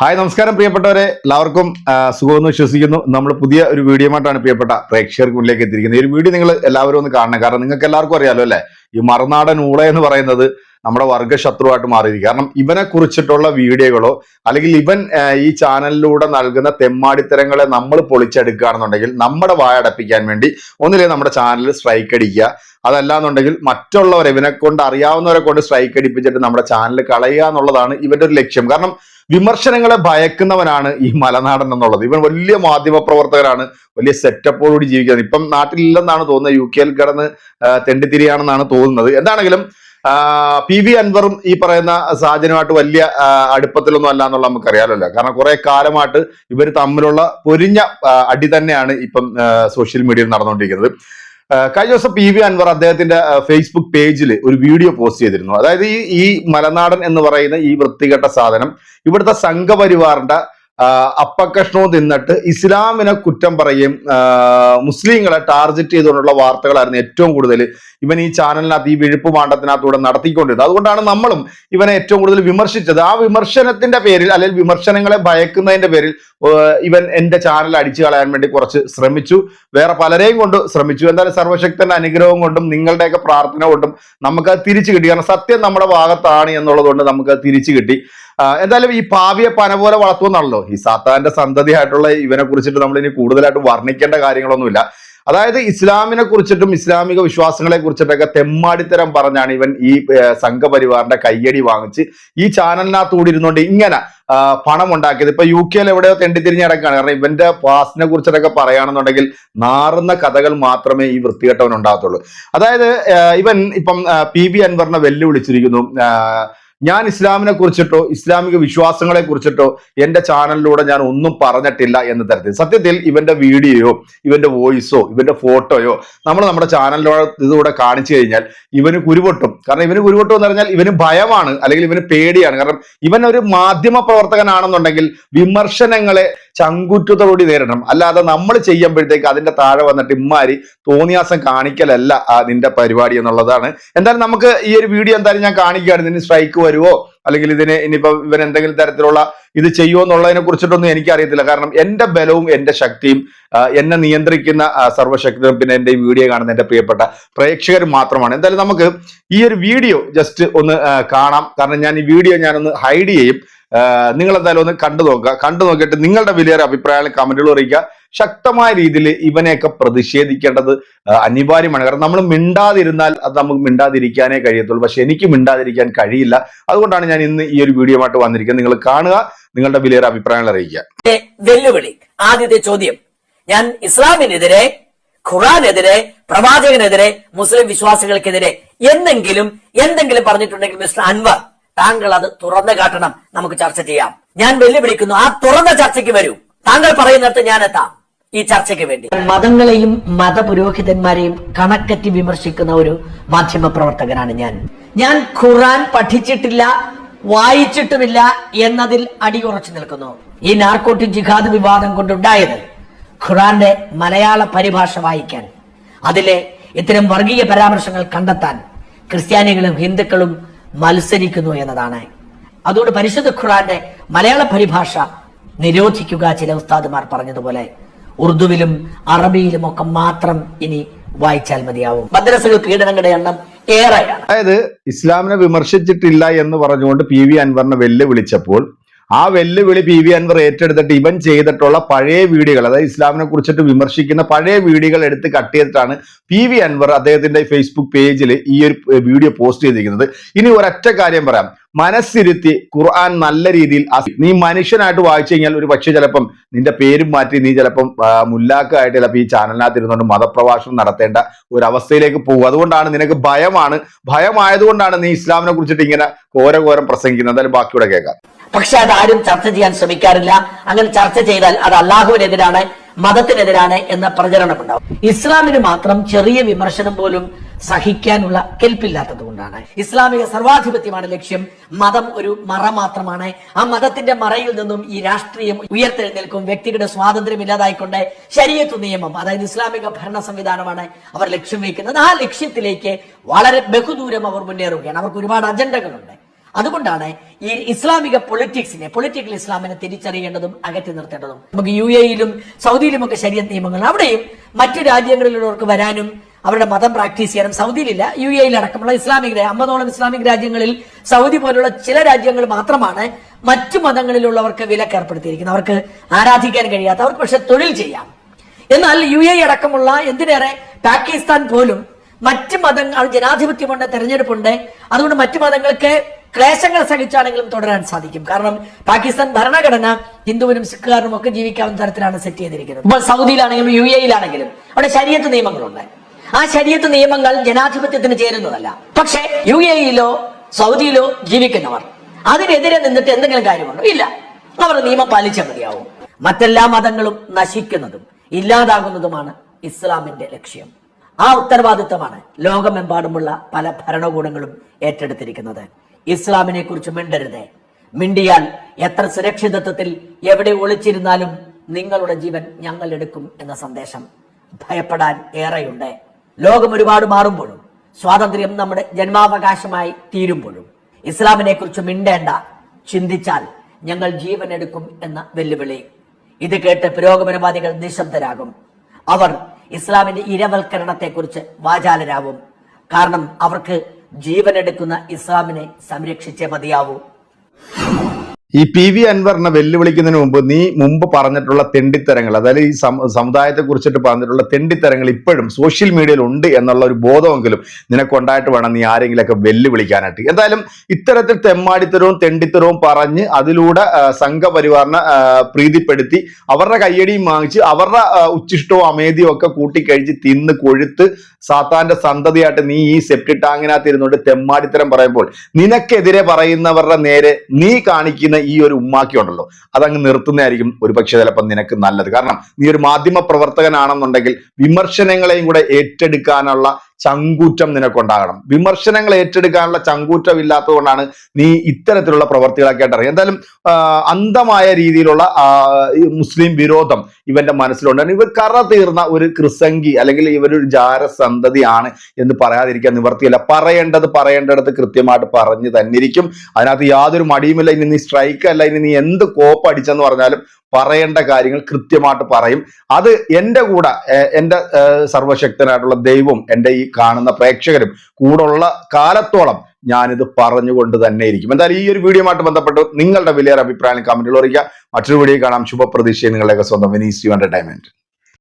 Hi നമസ്കാരം പ്രിയപ്പെട്ടവരെ. എല്ലാവർക്കും സുഖമെന്ന് വിശ്വസിക്കുന്നു. നമ്മൾ പുതിയ ഒരു വീഡിയോ ആയിട്ടാണ് പ്രിയപ്പെട്ട പ്രേക്ഷകർക്ക് മുന്നിലേക്ക് എത്തിയിരിക്കുന്നത്. ഈ ഒരു വീഡിയോ നിങ്ങൾ എല്ലാവരും ഒന്ന് കാണണം. കാരണം നിങ്ങൾക്ക് എല്ലാവർക്കും അറിയാലോ അല്ലേ? ഈ മറുനാടൻ ഊള എന്ന് പറയുന്നത് നമ്മുടെ വർഗശത്രുവായിട്ട് മാറിയിരിക്കും. കാരണം ഇവനെ കുറിച്ചിട്ടുള്ള വീഡിയോകളോ അല്ലെങ്കിൽ ഇവൻ ഈ ചാനലിലൂടെ നൽകുന്ന തെമ്മാടിത്തരങ്ങളെ നമ്മൾ പൊളിച്ചെടുക്കുകയാണെന്നുണ്ടെങ്കിൽ നമ്മുടെ വായടപ്പിക്കാൻ വേണ്ടി ഒന്നിലെ നമ്മുടെ ചാനലിൽ സ്ട്രൈക്ക് അടിക്കുക. അതല്ലാന്നുണ്ടെങ്കിൽ മറ്റുള്ളവരെ ഇവനെ കൊണ്ട് അറിയാവുന്നവരെ കൊണ്ട് സ്ട്രൈക്ക് അടിപ്പിച്ചിട്ട് നമ്മുടെ ചാനൽ കളയുക എന്നുള്ളതാണ് ഇവന്റെ ഒരു ലക്ഷ്യം. കാരണം വിമർശനങ്ങളെ ഭയക്കുന്നവനാണ് ഈ മലനാടൻ എന്നുള്ളത്. ഇവൻ വലിയ മാധ്യമ പ്രവർത്തകരാണ് വലിയ സെറ്റപ്പോടുകൂടി ജീവിക്കുന്നത്. ഇപ്പം നാട്ടിലില്ലെന്നാണ് തോന്നുന്നത്. യു കെയിൽ കിടന്ന് തെണ്ടിത്തിരിയാണെന്നാണ് തോന്നുന്നത്. എന്താണെങ്കിലും പി വി അൻവറും ഈ പറയുന്ന സാജനുമായിട്ട് വലിയ അടുപ്പത്തിലൊന്നും അല്ല എന്നുള്ള നമുക്കറിയാമല്ലോ കാരണം കുറെ കാലമായിട്ട് ഇവർ തമ്മിലുള്ള പൊരിഞ്ഞ അടി തന്നെയാണ് ഇപ്പം സോഷ്യൽ മീഡിയയിൽ നടന്നുകൊണ്ടിരിക്കുന്നത്. കഴിഞ്ഞ ദിവസം പി വി അൻവർ അദ്ദേഹത്തിന്റെ ഫേസ്ബുക്ക് പേജിൽ ഒരു വീഡിയോ പോസ്റ്റ് ചെയ്തിരുന്നു. അതായത് ഈ ഈ മലനാടൻ എന്ന് പറയുന്ന ഈ വൃത്തികെട്ട സാധനം ഇവിടുത്തെ സംഘപരിവാറിന്റെ അപ്പക്കഷ്ണവും തിന്നിട്ട് ഇസ്ലാമിനെ കുറ്റം പറയും. മുസ്ലിങ്ങളെ ടാർഗറ്റ് ചെയ്തുകൊണ്ടുള്ള വാർത്തകളായിരുന്നു ഏറ്റവും കൂടുതൽ ഇവൻ ഈ ചാനലിനകത്ത് ഈ വിഴുപ്പ് മാണ്ടത്തിനകത്തൂടെ നടത്തിക്കൊണ്ടിരുന്നത്. അതുകൊണ്ടാണ് നമ്മളും ഇവനെ ഏറ്റവും കൂടുതൽ വിമർശിച്ചത്. ആ വിമർശനത്തിന്റെ പേരിൽ അല്ലെങ്കിൽ വിമർശനങ്ങളെ ഭയക്കുന്നതിന്റെ പേരിൽ ഇവൻ എന്റെ ചാനൽ അടിച്ചു കളയാൻ വേണ്ടി കുറച്ച് ശ്രമിച്ചു. വേറെ പലരെയും കൊണ്ട് ശ്രമിച്ചു. എന്തായാലും സർവശക്തന്റെ അനുഗ്രഹം കൊണ്ടും നിങ്ങളുടെയൊക്കെ പ്രാർത്ഥന കൊണ്ടും നമുക്ക് തിരിച്ചു കിട്ടി. കാരണം സത്യം നമ്മുടെ ഭാഗത്താണ് എന്നുള്ളത് കൊണ്ട് നമുക്ക് അത് തിരിച്ചു കിട്ടി. എന്തായാലും ഈ പാവിയെ പന പോലെ വളർത്തുമെന്നാണല്ലോ. ഈ സാത്താന്റെ സന്തതിയായിട്ടുള്ള ഇവനെ കുറിച്ചിട്ട് നമ്മൾ ഇനി കൂടുതലായിട്ട് വർണിക്കേണ്ട കാര്യങ്ങളൊന്നുമില്ല. അതായത് ഇസ്ലാമിനെ കുറിച്ചിട്ടും ഇസ്ലാമിക വിശ്വാസങ്ങളെ കുറിച്ചിട്ടൊക്കെ തെമ്മാടിത്തരം പറഞ്ഞാണ് ഇവൻ ഈ സംഘപരിവാറിന്റെ കയ്യടി വാങ്ങിച്ച് ഈ ചാനലിനകത്തൂടി ഇരുന്നുകൊണ്ട് ഇങ്ങനെ പണം ഉണ്ടാക്കിയത് ഇപ്പൊ യു കെയിൽ എവിടെയോ തെണ്ടിത്തിരിഞ്ഞ് കിടക്കുകയാണ് കാരണം ഇവന്റെ പാസ്റ്റിനെ കുറിച്ചിട്ടൊക്കെ പറയുകയാണെന്നുണ്ടെങ്കിൽ നാറുന്ന കഥകൾ മാത്രമേ ഈ വൃത്തികെട്ടവൻ ഉണ്ടാകത്തുള്ളൂ. അതായത് ഇവൻ ഇപ്പം പി ബി അൻവറിനെ വെല്ലുവിളിച്ചിരിക്കുന്നു. ഞാൻ ഇസ്ലാമിനെ കുറിച്ചിട്ടോ ഇസ്ലാമിക വിശ്വാസങ്ങളെ കുറിച്ചിട്ടോ എന്റെ ചാനലിലൂടെ ഞാൻ ഒന്നും പറഞ്ഞിട്ടില്ല എന്ന തരത്തിൽ. സത്യത്തിൽ ഇവന്റെ വീഡിയോയോ ഇവന്റെ വോയിസോ ഇവന്റെ ഫോട്ടോയോ നമ്മൾ നമ്മുടെ ചാനലിലൂടെ ഇതിലൂടെ കാണിച്ചു കഴിഞ്ഞാൽ ഇവന് കുരുപൊട്ടും. കാരണം ഇവന് കുരുപൊട്ടും എന്ന് പറഞ്ഞാൽ ഇവന് ഭയമാണ് അല്ലെങ്കിൽ ഇവന് പേടിയാണ്. കാരണം ഇവൻ ഒരു മാധ്യമ പ്രവർത്തകനാണെന്നുണ്ടെങ്കിൽ വിമർശനങ്ങളെ ചങ്കുറ്റത്തോടുകൂടി നേരിടണം. അല്ലാതെ നമ്മൾ ചെയ്യുമ്പോഴത്തേക്ക് അതിന്റെ താഴെ വന്നിട്ട് ഇമ്മാരി തോന്നിയാസം കാണിക്കലല്ല നിന്റെ പരിപാടി എന്നുള്ളതാണ്. എന്തായാലും നമുക്ക് ഈ ഒരു വീഡിയോ എന്തായാലും ഞാൻ കാണിക്കുകയാണ്. ഇതിന് സ്ട്രൈക്ക് വരുമോ അല്ലെങ്കിൽ ഇതിന് ഇനിയിപ്പോ ഇവൻ എന്തെങ്കിലും തരത്തിലുള്ള ഇത് ചെയ്യുമോ എന്നുള്ളതിനെ കുറിച്ചിട്ടൊന്നും എനിക്ക് അറിയത്തില്ല കാരണം എന്റെ ബലവും എന്റെ ശക്തിയും എന്നെ നിയന്ത്രിക്കുന്ന സർവശക്തിയും പിന്നെ എന്റെ വീഡിയോ കാണുന്ന എന്റെ പ്രിയപ്പെട്ട പ്രേക്ഷകർ മാത്രമാണ്. എന്തായാലും നമുക്ക് ഈ ഒരു വീഡിയോ ജസ്റ്റ് ഒന്ന് കാണാം. കാരണം ഞാൻ ഈ വീഡിയോ ഞാനൊന്ന് ഹൈഡ് ചെയ്യും. നിങ്ങൾ എന്തായാലും ഒന്ന് കണ്ടു നോക്കുക. കണ്ടു നോക്കിയിട്ട് നിങ്ങളുടെ വലിയൊരു അഭിപ്രായങ്ങൾ കമന്റുകൾ അറിയിക്കുക. ശക്തമായ രീതിയിൽ ഇവനെയൊക്കെ പ്രതിഷേധിക്കേണ്ടത് അനിവാര്യമാണ്. കാരണം നമ്മൾ മിണ്ടാതിരുന്നാൽ അത് നമുക്ക് മിണ്ടാതിരിക്കാനേ കഴിയത്തുള്ളൂ. പക്ഷെ എനിക്ക് മിണ്ടാതിരിക്കാൻ കഴിയില്ല. അതുകൊണ്ടാണ് ഞാൻ ഇന്ന് ഈ ഒരു വീഡിയോ ആയിട്ട് വന്നിരിക്കുന്നത്. നിങ്ങൾ കാണുക നിങ്ങളുടെ വലിയൊരു അഭിപ്രായങ്ങൾ അറിയിക്കുക. വെല്ലുവിളി. ആദ്യത്തെ ചോദ്യം. ഞാൻ ഇസ്ലാമിനെതിരെ ഖുറാനെതിരെ പ്രവാചകനെതിരെ മുസ്ലിം വിശ്വാസികൾക്കെതിരെ എന്തെങ്കിലും എന്തെങ്കിലും പറഞ്ഞിട്ടുണ്ടെങ്കിൽ മിസ്റ്റർ അൻവർ താങ്കൾ അത് തുറന്നു കാട്ടണം. നമുക്ക് ചർച്ച ചെയ്യാം. ഞാൻ വെല്ലുവിളിക്കുന്നു ആ തുറന്ന ചർച്ചയ്ക്ക് വരൂ. താങ്കൾ പറയുന്നിടത്ത് ഞാൻ എത്താം. ഈ ചർച്ചയ്ക്ക് വേണ്ടി. മതങ്ങളെയും മതപുരോഹിതന്മാരെയും കണക്കറ്റി വിമർശിക്കുന്ന ഒരു മാധ്യമ പ്രവർത്തകനാണ് ഞാൻ. ഞാൻ ഖുറാൻ പഠിച്ചിട്ടില്ല വായിച്ചിട്ടുമില്ല എന്നതിൽ അടിയുറച്ചു നിൽക്കുന്നു. ഈ നാർക്കോട്ടിക് ജിഹാദ് വിവാദം കൊണ്ടുണ്ടായത് ഖുറാന്റെ മലയാള പരിഭാഷ വായിക്കാൻ. അതിലെ ഇത്തരം വർഗീയ പരാമർശങ്ങൾ കണ്ടെത്താൻ ക്രിസ്ത്യാനികളും ഹിന്ദുക്കളും മത്സരിക്കുന്നു എന്നതാണ്. അതുകൊണ്ട് പരിശുദ്ധ ഖുറാന്റെ മലയാള പരിഭാഷ നിരോധിക്കുക ചില ഉസ്താദുമാർ പറഞ്ഞതുപോലെ. ഉറുദുവിലും അറബിയിലും ഒക്കെ മാത്രം ഇനി വായിച്ചാൽ മതിയാവും. മദ്രസകൾ പീഡനങ്ങളുടെ എണ്ണം ഏറെയാണ് അതായത് ഇസ്ലാമിനെ വിമർശിച്ചിട്ടില്ല എന്ന് പറഞ്ഞുകൊണ്ട് പി വി അൻവറിനെ വെല്ലുവിളിച്ചപ്പോൾ ആ വെല്ലുവിളി പി വി അൻവർ ഏറ്റെടുത്തിട്ട് ഇവൻ ചെയ്തിട്ടുള്ള പഴയ വീഡിയോകൾ അതായത് ഇസ്ലാമിനെ കുറിച്ചിട്ട് വിമർശിക്കുന്ന പഴയ വീഡിയോകൾ എടുത്ത് കട്ട് ചെയ്തിട്ടാണ് പി വി അൻവർ അദ്ദേഹത്തിന്റെ ഫേസ്ബുക്ക് പേജിൽ ഈ ഒരു വീഡിയോ പോസ്റ്റ് ചെയ്തിരിക്കുന്നത്. ഇനി ഒരൊറ്റ കാര്യം പറയാം. മനസ്സിരുത്തി ഖുർആൻ നല്ല രീതിയിൽ നീ മനുഷ്യനായിട്ട് വായിച്ചു കഴിഞ്ഞാൽ ഒരു പക്ഷേ ചിലപ്പം നിന്റെ പേരും മാറ്റി നീ ചിലപ്പം മുല്ലാക്കായിട്ട് ചിലപ്പോൾ ഈ ചാനലിനകത്ത് ഇരുന്നുകൊണ്ട് മതപ്രഭാഷണം നടത്തേണ്ട ഒരു അവസ്ഥയിലേക്ക് പോകും അതുകൊണ്ടാണ് നിനക്ക് ഭയമാണ്. ഭയമായതുകൊണ്ടാണ് നീ ഇസ്ലാമിനെ കുറിച്ചിട്ട് ഇങ്ങനെ ഘോരഘോരം പ്രസംഗിക്കുന്നത്. എന്തായാലും ബാക്കിയൂടെ കേൾക്കാം. പക്ഷെ അതാരും ചർച്ച ചെയ്യാൻ ശ്രമിക്കാറില്ല. അങ്ങനെ ചർച്ച ചെയ്താൽ അത് അള്ളാഹുവിനെതിരാണ് മതത്തിനെതിരാണ് എന്ന പ്രചരണമുണ്ടാവും. ഇസ്ലാമിന് മാത്രം ചെറിയ വിമർശനം പോലും സഹിക്കാനുള്ള കെൽപ്പില്ലാത്തത് കൊണ്ടാണ്. ഇസ്ലാമിക സർവാധിപത്യമാണ് ലക്ഷ്യം. മതം ഒരു മറ മാത്രമാണ്. ആ മതത്തിന്റെ മറയിൽ നിന്നും ഈ രാഷ്ട്രീയം ഉയർത്തെഴുന്നേൽക്കും. വ്യക്തികളുടെ സ്വാതന്ത്ര്യം ഇല്ലാതായിക്കൊണ്ട് ശരീരത്തു നിയമം അതായത് ഇസ്ലാമിക ഭരണ സംവിധാനമാണ് അവർ ലക്ഷ്യം വയ്ക്കുന്നത്. ആ ലക്ഷ്യത്തിലേക്ക് വളരെ ബഹുദൂരം അവർ മുന്നേറുകയാണ്. അവർക്ക് ഒരുപാട് അജണ്ടകളുണ്ട്. അതുകൊണ്ടാണ് ഈ ഇസ്ലാമിക പൊളിറ്റിക്സിനെ പൊളിറ്റിക്കൽ ഇസ്ലാമിനെ തിരിച്ചറിയേണ്ടതും അകറ്റി നിർത്തേണ്ടതും. നമുക്ക് യു എയിലും സൗദിയിലും ഒക്കെ ശരിയ നിയമങ്ങൾ അവിടെയും മറ്റു രാജ്യങ്ങളിലുള്ളവർക്ക് വരാനും അവരുടെ മതം പ്രാക്ടീസ് ചെയ്യാനും സൗദിയിലില്ല. യു എയിൽ അടക്കമുള്ള ഇസ്ലാമിക് അമ്പതോളം ഇസ്ലാമിക് രാജ്യങ്ങളിൽ സൗദി പോലുള്ള ചില രാജ്യങ്ങൾ മാത്രമാണ് മറ്റു മതങ്ങളിലുള്ളവർക്ക് വിലക്ക് ഏർപ്പെടുത്തിയിരിക്കുന്നത് അവർക്ക് ആരാധിക്കാൻ കഴിയാത്ത അവർക്ക് പക്ഷെ തൊഴിൽ ചെയ്യാം. എന്നാൽ യു എ അടക്കമുള്ള എന്തിനേറെ പാകിസ്ഥാൻ പോലും മറ്റ് മതങ്ങൾ ജനാധിപത്യമുണ്ട് തെരഞ്ഞെടുപ്പുണ്ട്. അതുകൊണ്ട് മറ്റു മതങ്ങൾക്ക് ക്ലേശങ്ങൾ സഹിച്ചാണെങ്കിലും തുടരാൻ സാധിക്കും. കാരണം പാകിസ്ഥാൻ ഭരണഘടന ഹിന്ദുവിനും സിഖുകാരനും ഒക്കെ ജീവിക്കാവുന്ന തരത്തിലാണ് സെറ്റ് ചെയ്തിരിക്കുന്നത്. ഇപ്പോൾ സൗദിയിലാണെങ്കിലും യു എയിലാണെങ്കിലും അവിടെ ശരീരത്ത് നിയമങ്ങളുണ്ട്. ആ ശരീരത്ത് നിയമങ്ങൾ ജനാധിപത്യത്തിന് ചേരുന്നതല്ല. പക്ഷേ യു എയിലോ സൗദിയിലോ ജീവിക്കുന്നവർ അതിനെതിരെ നിന്നിട്ട് എന്തെങ്കിലും കാര്യമുണ്ടോ? ഇല്ല. അവർ നിയമം പാലിച്ചാൽ മതിയാവും. മറ്റെല്ലാ മതങ്ങളും നശിക്കുന്നതും ഇല്ലാതാകുന്നതുമാണ് ഇസ്ലാമിന്റെ ലക്ഷ്യം. ആ ഉത്തരവാദിത്തമാണ് ലോകമെമ്പാടുമുള്ള പല ഭരണകൂടങ്ങളും ഏറ്റെടുത്തിരിക്കുന്നത്. ഇസ്ലാമിനെ കുറിച്ച് മിണ്ടരുത്. മിണ്ടിയാൽ എത്ര സുരക്ഷിതത്വത്തിൽ എവിടെ ഒളിച്ചിരുന്നാലും നിങ്ങളുടെ ജീവൻ ഞങ്ങൾ എടുക്കും എന്ന സന്ദേശം ഭയപ്പെടാൻ ഏറെയുണ്ട്. ലോകം ഒരുപാട് മാറുമ്പോഴും സ്വാതന്ത്ര്യം നമ്മുടെ ജന്മാവകാശമായി തീരുമ്പോഴും ഇസ്ലാമിനെ കുറിച്ച് മിണ്ടേണ്ട ചിന്തിച്ചാൽ ഞങ്ങൾ ജീവൻ എടുക്കും എന്ന വെല്ലുവിളി. ഇത് കേട്ട് പുരോഗമനവാദികൾ നിശബ്ദരാകും. അവർ ഇസ്ലാമിന്റെ ഇരവൽക്കരണത്തെക്കുറിച്ച് വാചാലരാവും. കാരണം അവർക്ക് ജീവനെടുക്കുന്ന ഇസ്ലാമിനെ സംരക്ഷിച്ചേ മതിയാവൂ. ഈ പി വി അൻവറിനെ വെല്ലുവിളിക്കുന്നതിന് മുമ്പ് നീ മുമ്പ് പറഞ്ഞിട്ടുള്ള തെണ്ടിത്തരങ്ങൾ അതായത് ഈ സമുദായത്തെ കുറിച്ചിട്ട് പറഞ്ഞിട്ടുള്ള തെണ്ടിത്തരങ്ങൾ ഇപ്പോഴും സോഷ്യൽ മീഡിയയിൽ ഉണ്ട് എന്നുള്ള ഒരു ബോധമെങ്കിലും നിനക്കുണ്ടായിട്ട് വേണം നീ ആരെങ്കിലൊക്കെ വെല്ലുവിളിക്കാനായിട്ട്. എന്തായാലും ഇത്തരത്തിൽ തെമ്മാടിത്തരവും തെണ്ടിത്തരവും പറഞ്ഞ് അതിലൂടെ സംഘപരിവാറിനെ പ്രീതിപ്പെടുത്തി അവരുടെ കയ്യടിയും വാങ്ങിച്ച് അവരുടെ ഉച്ചിഷ്ടവും അമേദിയും ഒക്കെ കൂട്ടിക്കഴിച്ച് തിന്ന് കൊഴുത്ത് സാത്താന്റെ സന്തതിയായിട്ട് നീ ഈ സെപ്റ്റി ടാങ്കിനകത്ത് ഇരുന്നുകൊണ്ട് തെമ്മാടിത്തരം പറയുമ്പോൾ നിനക്കെതിരെ പറയുന്നവരുടെ നേരെ നീ കാണിക്കുന്ന ഈ ഒരു ഉമ്മാക്കി ഉണ്ടല്ലോ. അതങ്ങ് നിർത്തുന്നതായിരിക്കും ഒരു പക്ഷേ ചിലപ്പോൾ നിനക്ക് നല്ലത്. കാരണം നീ ഒരു മാധ്യമ പ്രവർത്തകനാണെന്നുണ്ടെങ്കിൽ വിമർശനങ്ങളെയും കൂടെ ഏറ്റെടുക്കാനുള്ള ചങ്കൂറ്റം നിനക്കുണ്ടാകണം. വിമർശനങ്ങൾ ഏറ്റെടുക്കാനുള്ള ചങ്കൂറ്റം ഇല്ലാത്തതുകൊണ്ടാണ് നീ ഇത്തരത്തിലുള്ള പ്രവർത്തികളൊക്കെ ഇറങ്ങി എന്തായാലും അന്ധമായ രീതിയിലുള്ള മുസ്ലിം വിരോധം ഇവന്റെ മനസ്സിലുണ്ട്. ഇവർ കറ തീർന്ന ഒരു കൃസംഗി അല്ലെങ്കിൽ ഇവരൊരു ജാരസന്തതിയാണ് എന്ന് പറയാതിരിക്കാൻ നിവർത്തിയില്ല. പറയേണ്ടത് പറയേണ്ടടുത്ത് കൃത്യമായിട്ട് പറഞ്ഞു തന്നിരിക്കും. അതിനകത്ത് യാതൊരു മടിയുമില്ല. ഇനി നീ സ്ട്രൈക്ക് അല്ല. ഇനി നീ എന്ത് കോപ്പ് അടിച്ചെന്ന് പറഞ്ഞാലും പറയേണ്ട കാര്യങ്ങൾ കൃത്യമായിട്ട് പറയും. അത് എന്റെ കൂടെ എന്റെ സർവശക്തനായിട്ടുള്ള ദൈവം എന്റെ ഈ കാണുന്ന പ്രേക്ഷകരും കൂടുള്ള കാലത്തോളം ഞാനിത് പറഞ്ഞുകൊണ്ട് തന്നെ ഇരിക്കും. എന്തായാലും ഈ ഒരു വീഡിയോയുമായിട്ട് ബന്ധപ്പെട്ട് നിങ്ങളുടെ വലിയൊരു അഭിപ്രായം കമന്റിൽ അറിയിക്കുക. മറ്റൊരു വീഡിയോ കാണാം. ശുഭപ്രതീക്ഷയെ നിങ്ങളുടെയൊക്കെ സ്വന്തം വിനീസ് യു എന്റർടൈൻമെന്റ്